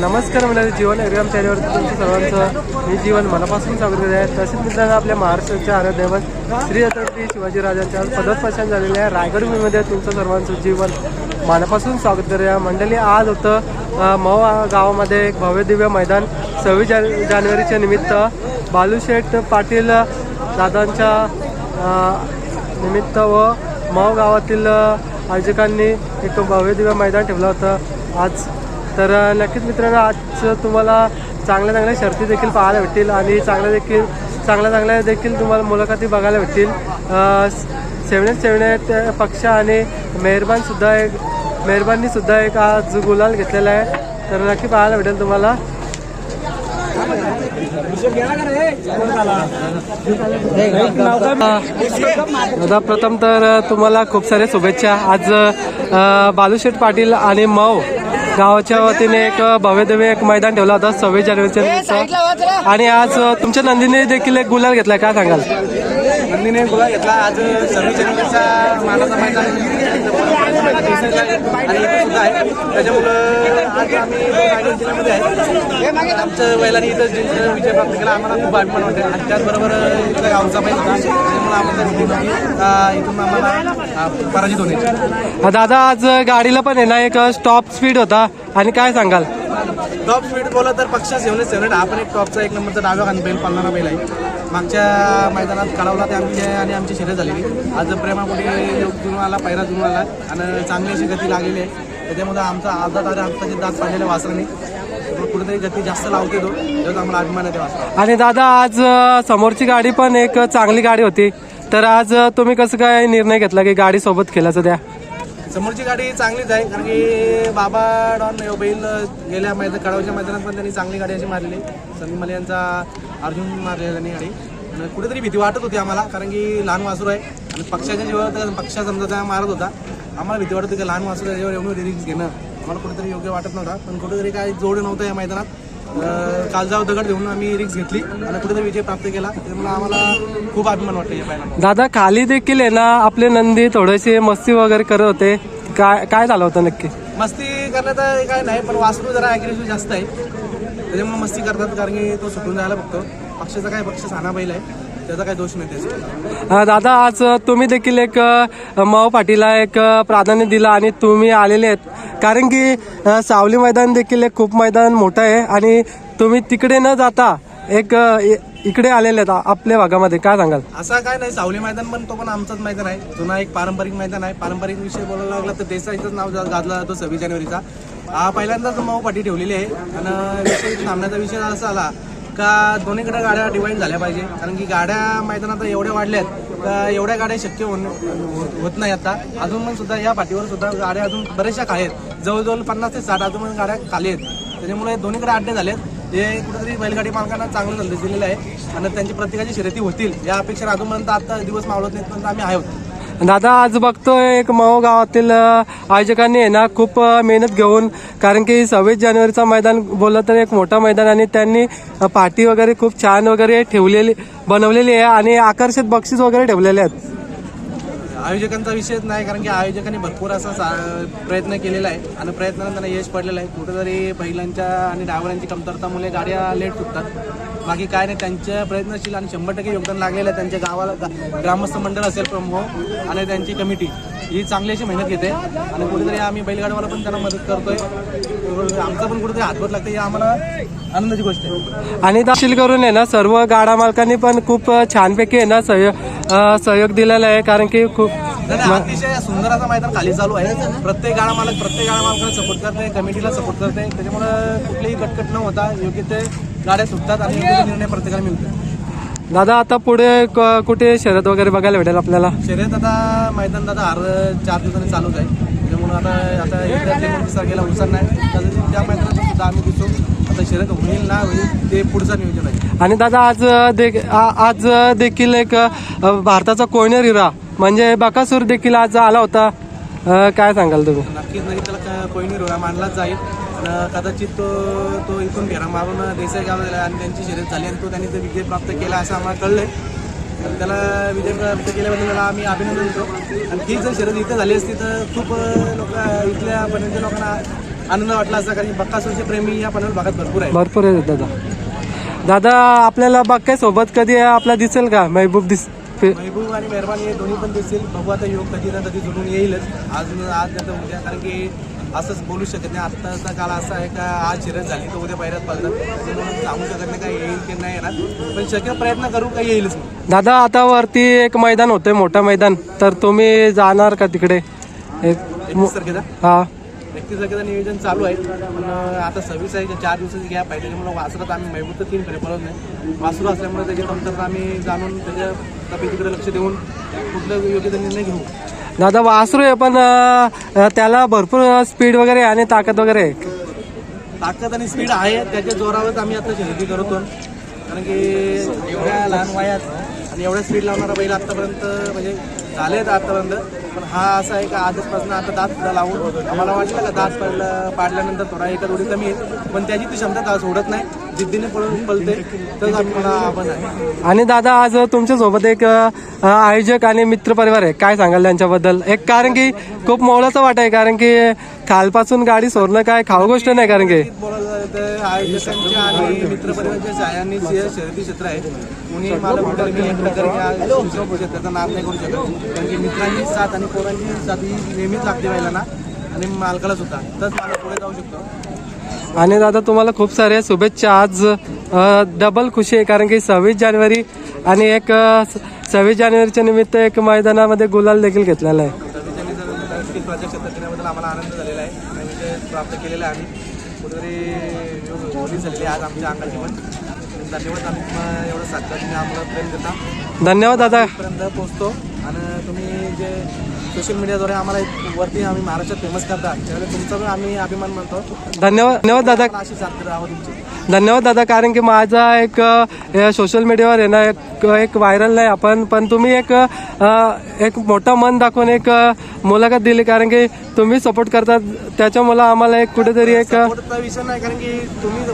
नमस्कार म्हणाले जीवन एरियम चॅनलवरती तुमचं सर्वांचं. मी जीवन मनापासून स्वागत आहे. तसेच मित्रांनो आपल्या महाराष्ट्राच्या आराध्य श्री छत्रपती शिवाजीराजांच्या पदस्पर्शन झालेल्या रायगडमध्ये तुमचं सर्वांचं जीवन मनापासून स्वागत करूया. मंडळी आज होतं मऊ गावामध्ये एक भव्य दिव्य मैदान सव्वीस जान जानेवारीच्या निमित्त. बालूशेठ पाटील दादांच्या निमित्त व माव गावातील आयोजकांनी एक भव्य दिव्य मैदान ठेवलं होतं. आज तर नक्कीच मित्रांनो आज तुम्हाला चांगल्या चांगल्या शर्ती देखील पाहायला भेटतील आणि चांगल्या देखील चांगल्या चांगल्या देखील तुम्हाला मुलाखती बघायला भेटतील. सेवण्यात सेवण्यात पक्ष आणि मेहरबानसुद्धा एक मेहरबानीसुद्धा एक आज गुलाल घेतलेला आहे. तर नक्की पाहायला भेटेल तुम्हाला. दादा प्रथम तर तुम्हाला खूप साऱ्या शुभेच्छा. आज बालूशेठ पाटील आणि मऊ गावाच्या वतीने एक भव्य दिव्य एक मैदान ठेवलं होतं सव्वीस जानेवारीच्या. आणि आज तुमच्या नंदीने देखील एक गुलाल घेतलाय काय सांगाल? नंदीने गोळा घेतला. आज सव्वीस जानेवारीचा मानाचा मैदान आणि इथे सुद्धा आहे त्याच्यामुळं आज आम्ही रायगड जिल्ह्यामध्ये आहे आमचं बैलांनी इथं जिंकलं विजय प्राप्त केला आम्हाला खूप अभिमान वाटते आणि त्याचबरोबर इथं गावचा बैल होता त्याच्यामुळे आम्हाला इथून आम्हाला पराजित होण्याची दादा आज गाडीला पण आहे ना एक स्टॉप स्पीड होता. आणि काय सांगाल? टॉप स्पीड बोला तर पक्षा सेवनेट सेवनेट आपण एक टॉपचा एक नंबरचा डाव्या खान बैल पालणारा बैल आहे. मागच्या मैदानात कळवला ते आमची आणि आमची शिरे झालेली. आज प्रेमापुढे योग जुळून आला पैरा जुळून आला आणि चांगली अशी गती लागलेली आहे. त्याच्यामध्ये आमचा अर्धा तारे आमचा दात पाडलेल्या वासराने कुठेतरी गती जास्त लावते तो. त्याचा आम्हाला अभिमान आहे वासरा आणि दादा आज समोरची गाडी पण एक चांगली गाडी होती. तर आज तुम्ही कसं काय निर्णय घेतला की गाडी सोबत खेळायचं द्या? समोरची गाडी चांगलीच आहे कारण की बाबा डॉन बैल गेल्या मैदान कडावच्या मैदानात पण त्यांनी चांगली गाडी अशी मारली. संदीप मले यांचा अर्जुन मारलेला त्यांनी गाडी. आणि कुठेतरी भीती वाटत होती आम्हाला कारण की लहान वासरू आहे. आणि पक्षाच्या जीवावर पक्षा समजा त्या मारत होता. आम्हाला भीती वाटत होती की लहान वासूर त्याच्यावर एवढं रिस्क घेणं. आम्हाला कुठेतरी योग्य वाटत नव्हता. पण कुठेतरी काय जोड नव्हतं या मैदानात. कालजाव दगड घेऊन आम्ही रिक्स घेतली आणि कुठेतरी विजय प्राप्त केला. त्यामुळे आम्हाला खूप अभिमान वाटतो या दादा खाली देखील आहे ना आपले नंदी थोडेसे मस्ती वगैरे करत होते. काय काय झालं होतं नक्की? मस्ती करण्यात काय नाही पण वासरू जरा अग्रेसिव्ह जास्त आहे. त्याच्यामुळे मस्ती करतात कारण की तो सुटून जायला बघतो. पक्षाचा काय पक्ष साना बैल आहे. त्याचा काय दोष नाही त्याचा दादा आज तुम्ही देखील एक माऊ पाटीला एक प्राधान्य दिलं आणि तुम्ही आलेले आहेत. कारण की सावली मैदान देखील एक खूप मैदान मोठं आहे आणि तुम्ही तिकडे न जाता एक इकडे आलेले आहेत आपल्या भागामध्ये. काय सांगाल? असा काय नाही सावली मैदान पण तो पण आमचाच मैदान आहे. जुना एक पारंपरिक मैदान आहे. पारंपरिक विषय बोलायला लागला तर देसाईचंच नाव गाजला जातो सव्वीस जानेवारीचा. हा पहिल्यांदाच मऊ पाठी ठेवलेली आहे. आणि विषय थांबण्याचा विषय असा आला का दोन्हीकडे गाड्या डिवाईड झाल्या पाहिजे? कारण की गाड्या मैदानात एवढ्या वाढल्या आहेत तर एवढ्या गाड्या शक्य होण होत नाही आता. अजून पण सुद्धा या पाठीवर सुद्धा गाड्या अजून बऱ्याचशा खाली आहेत. जवळजवळ पन्नास ते साठ अजून पण गाड्या खाली आहेत. त्याच्यामुळे दोन्हीकडे अड्डे झालेत. हे कुठेतरी बैलगाडी मालकांना चांगलं दिलेलं आहे. आणि त्यांची प्रत्येकाची शर्यती होतील. या अपेक्षा अजूनपर्यंत आता दिवस मावळत नाहीत पण आम्ही आहोत. दादा आज बघतोय एक माऊ गावातील आयोजकांनी आहे ना खूप मेहनत घेऊन कारण की सव्वीस जानेवारीचा मैदान बोललं तर एक मोठं मैदान आणि त्यांनी पाठी वगैरे खूप छान वगैरे ठेवलेली बनवलेली आहे आणि आकर्षक बक्षीस वगैरे ठेवलेले आहेत. आयोजकांचा विषयच नाही कारण की आयोजकांनी भरपूर असा सा- प्रयत्न केलेला आहे आणि प्रयत्नानंतर यश पडलेलं आहे. कुठेतरी बैलांच्या आणि ड्रायव्हरांची कमतरतामुळे गाड्या लेट सुटतात बाकी काय नाही त्यांच्या प्रयत्नशील आणि शंभर टक्के योगदान लागलेलं आहे. त्यांच्या गावाला ग्रामस्थ मंडळ असेल प्रमुख आणि त्यांची कमिटी ही चांगली अशी मेहनत घेते. आणि कुठेतरी आम्ही बैलगाडीवाला पण त्यांना मदत करतोय. आमचा पण कुठेतरी हातभार लागते ही आम्हाला आनंदाची गोष्ट आहे. आणि दाखील करून आहे ना सर्व गाडा मालकांनी पण खूप छानपैकी आहे ना सहयोग सहयोग दिलेला आहे कारण की खूप अतिशय सुंदर असं मैदान खाली चालू आहे. प्रत्येक गाडा मालक प्रत्येक गाडा मालकाला सपोर्ट करते कमिटीला सपोर्ट करते त्याच्यामुळे कुठलीही कटकट न होता योग्य ते गाड्या सुटतात आणि योग्य ते निर्णय प्रत्येकाला मिळतो दादा आता पुढे क- कुठे शर्यत वगैरे बघायला भेटेल आपल्याला? शर्यत आता मैदान दादा हर चार दिवसांनी चालूच आहे. त्याच्यामुळे आता आता एकोणतीस तारखेला उचल नाही. त्या मैदानात सुद्धा आम्ही दिसतो आता शर्यत होईल ना होईल ते पुढचं नियोजन आहे. आणि दादा आज आ- आज देखील एक अ, भारताचा कोयनर हिरा म्हणजे बकासूर देखील आज आला होता. अ, काय सांगाल तुम्ही? नक्कीच नक्कीच त्याला क- कोयनी रोळा मानलाच जाईल. कदाचित तो तो इथून घेरा मारून देसाई गावाला गेला आणि त्यांची शर्यत झाली आणि तो त्यांनी ते विजय प्राप्त केला असं आम्हाला कळलंय. आणि त्याला विजय प्राप्त केल्याबद्दल त्याला आम्ही अभिनंदन देतो आणि ही जर शर्यत इथं झाली असती तर खूप लोक इथल्या पर्यंत लोकांना आनंद वाटला असता कारण की बक्कासूरचे प्रेमी या पनवेल भागात भरपूर आहेत. भरपूर आहेत दादा. दादा आपल्याला बाग सोबत कधी आपला दिसेल का? महबूब दिस महबूब आणि मेहरबानी हे दोन्ही पण दिसतील. बघू आता योग कधी ना कधी जुळून येईलच. आज आज नाही उद्या कारण की असंच बोलू शकत नाही. आत्ताचा काळ असा आहे का आज शिरत झाली तर उद्या पायऱ्यात पालतात सांगू शकत नाही काय येईल की नाही येणार. पण शक्य प्रयत्न करू काही येईलच दादा आता वरती एक मैदान होतंय मोठं मैदान. तर तुम्ही जाणार का तिकडे? एक एकवीस तारखेचा हा. एकतीस तारखेचं नियोजन चालू आहे. पण आता सव्वीस आहे चार दिवसाची गॅप आहे. त्याच्यामुळे वासरात आम्ही महबूब तर तीन फेरे पळत नाही. वासरू असल्यामुळे त्याची कमतरता आम्ही जाणून त्याच्या तब्येतीकडे लक्ष देऊन कुठलं योग्य निर्णय घेऊ. दादा वासरू आहे पण अं, त्याला भरपूर स्पीड वगैरे आहे आणि ताकद वगैरे आहे. ताकद आणि स्पीड आहे त्याच्या जोरावर आम्ही आता शर्यती करतो कारण की एवढ्या लहान वयात आणि एवढ्या स्पीड लावणारा बैल आतापर्यंत म्हणजे झाले आहेत आतापर्यंत. पण हा असा आहे का आजपासून आता दात सुद्धा लावून आम्हाला वाटलं का दात पडलं पाडल्यानंतर थोडा एका थोडी कमी आहे. पण त्याची ती क्षमता दात सोडत नाही. जिद्दीने पळून पळते तर आम्हाला आपण आहे. आणि दादा आज तुमच्यासोबत एक अं, आयोजक आणि मित्र परिवार आहे. काय सांगाल त्यांच्याबद्दल? एक कारण की खूप मोलाचं वाट आहे कारण की खालपासून गाडी सोडणं काय खाऊ गोष्ट नाही कारण की बोलायला झालं तर आयोजकांच्या आणि मित्रपरिवाराच्या साह्याने जे शर्यती क्षेत्र आहे कुणी मला म्हटलं मी एक प्रकारे दुसऱ्या क्षेत्राचा नाद नाही करू शकत. कारण की मित्रांची साथ आणि पोरांची साथ ही नेहमीच लागते व्हायला आणि मालकाला सुद्धा. तर मला पुढे जाऊ शकतो. आणि दादा तुम्हाला खूप साऱ्या शुभेच्छा. आज डबल खुशी आहे कारण की सव्वीस जानेवारी आणि एक सव्वीस जानेवारीच्या निमित्त एक मैदानामध्ये गुलाल देखील घेतलेला आहे. सव्वीसजणी जर नक्कीच प्राजक्त केल्याबद्दल आम्हाला आनंद झालेला आहे. आणि विजय प्राप्त केलेला आहे आम्ही. कुठेतरी होली झालेली आहे आज आमच्या अंगाची पण. धन्यवाद आम्ही तुम्हाला एवढं साधता तुम्ही आम्हाला प्रेम देता. धन्यवाद दादा. पर्यंत पोहोचतो. आणि तुम्ही जे सोशल मीडियाद्वारे आम्हाला वरती आम्ही महाराष्ट्रात फेमस करता. त्यावेळेस तुमचा पण आम्ही अभिमान मानतो. धन्यवाद धन्यवाद दादा. अशी साथ राहावं तुमची. धन्यवाद दादा कारण की माझा एक सोशल मीडियावर आहे ना एक एक व्हायरल नाही आपण पण तुम्ही एक एक मोठं मन दाखवून एक मुलाखत दिली कारण की तुम्ही सपोर्ट करतात. त्याच्यामुळे आम्हाला एक कुठेतरी एक विषय नाही कारण की तुम्ही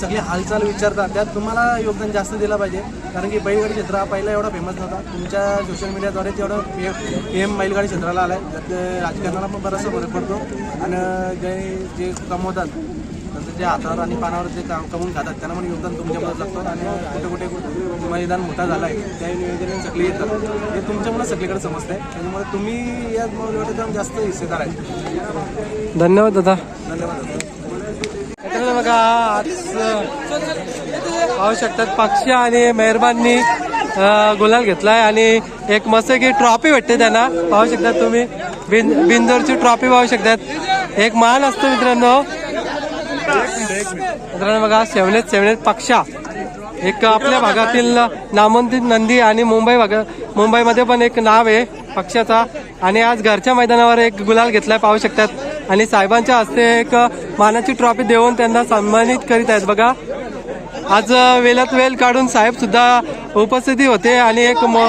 सगळी हालचाल विचारता त्यात तुम्हाला योगदान जास्त दिलं पाहिजे. कारण की बैलगाडी क्षेत्र हा पहिला एवढा फेमस नव्हता. तुमच्या सोशल मीडियाद्वारे तेवढं पी एम बैलगाडी क्षेत्राला आलाय. त्यात राजकारणाला पण बराचसा फरक पडतो. आणि जे जे कमवतात त्यांचं जे हातावर आणि पानावर जे काम कमवून खातात त्यांना पण योगदान तुमच्यामुळे लागतं. आणि कुठे कुठे मैदान मोठा झाला आहे त्या नियोजन सगळे येतात. हे तुमच्यामुळे सगळीकडे समजतंय. त्याच्यामुळे तुम्ही या जास्त हिस्सेदार आहे धन्यवाद दादा. धन्यवाद मित्रांनो बघा आज पाहू शकतात पक्षी आणि मेहरबाननी गुलाल घेतलाय आणि एक मस्त की ट्रॉफी भेटते त्यांना. पाहू शकतात तुम्ही. बिन बिंदोरची ट्रॉफी पाहू शकतात. एक मान असतो मित्रांनो. मित्रांनो बघा सेवनेत सेवनेत पक्षा. एक आपल्या भागातील नामांकित नंदी आणि मुंबई भागा मुंबईमध्ये पण एक नाव आहे पक्षाचा. आणि आज घरच्या मैदानावर एक गुलाल घेतलाय पाहू शकतात. आणि साहेबांच्या हस्ते एक मानाची ट्रॉफी देऊन त्यांना सन्मानित करीत आहेत. बघा आज वेलात वेल काढून साहेब सुद्धा उपस्थिती होते आणि एक म-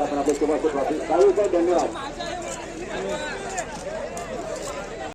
आपण आपल्या शुभाशय धन्यवाद.